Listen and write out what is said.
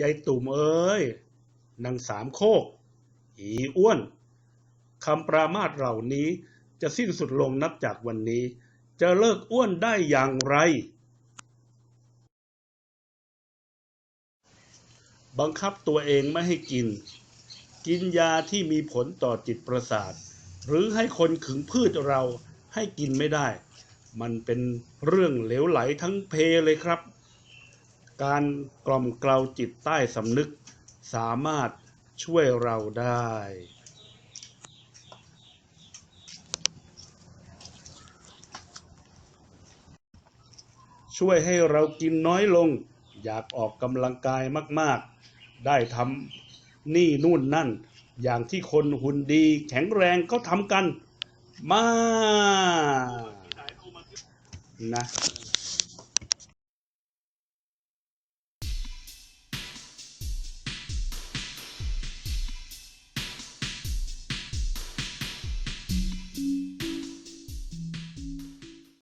ยายตุ่มเอ้ยนางสามโคก อีอ้วนคำปรามาสเหล่านี้จะสิ้นสุดลงนับจากวันนี้ จะเลิกอ้วนได้อย่างไร บังคับตัวเองไม่ให้กิน กินยาที่มีผลต่อจิตประสาท หรือให้คนขึงพืชเราให้กินไม่ได้ มันเป็นเรื่องเหลวไหลทั้งเพเลยครับ การกล่อมเกลาจิตใต้สำนึกสามารถช่วยเราได้ ช่วยให้เรากินน้อยลง อยากออกกำลังกายมาก ๆ ได้ทำนี่นู่นนั่น อย่างที่คนหุ่นดีแข็งแรงเขาทำกัน มานะ